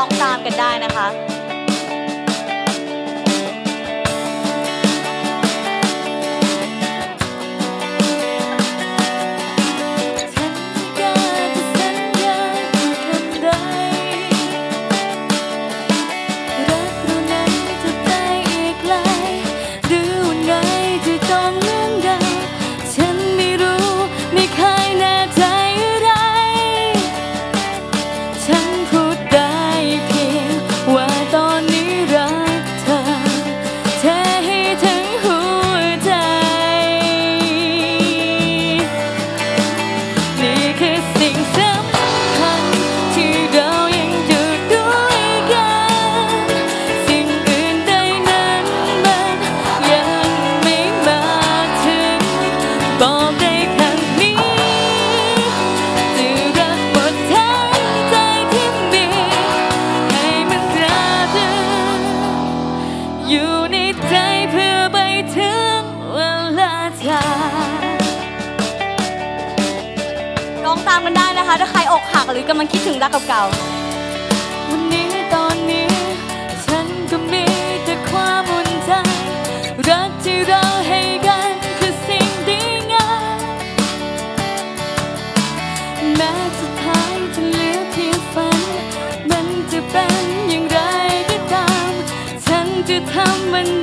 องตามกันได้นะคะ ตามกันได้นะคะ ถ้าใครอกหักหรือกำลังคิดถึงรักเก่าๆ วันนี้ตอนนี้ ฉันก็มีแต่ความอุ่นใจรักที่เราให้กันคือสิ่งดีงามแม้สุดท้ายจะเหลือเพียงฝัน มันจะเป็นอย่างไรก็ตาม ฉันจะทำมัน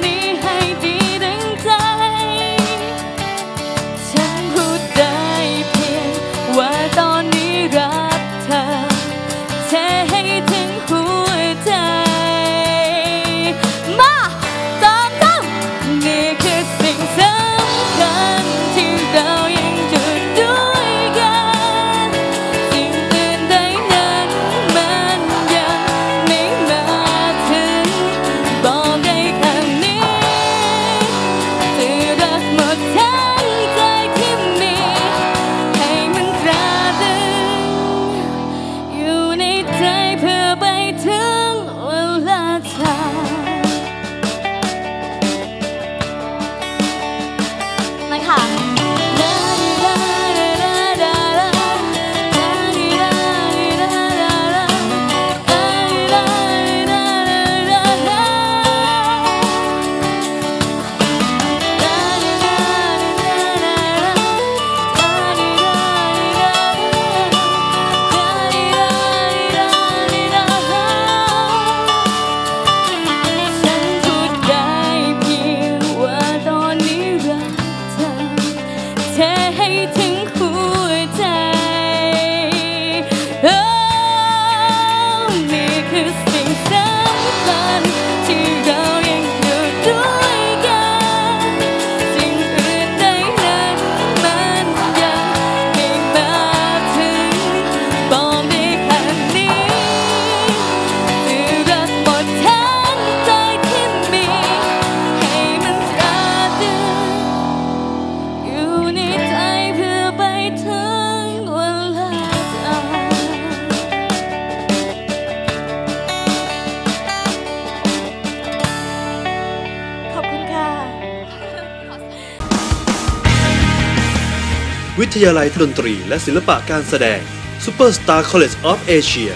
วิทยาลัยดนตรีและศิลปะการแสดง Superstar College of Asia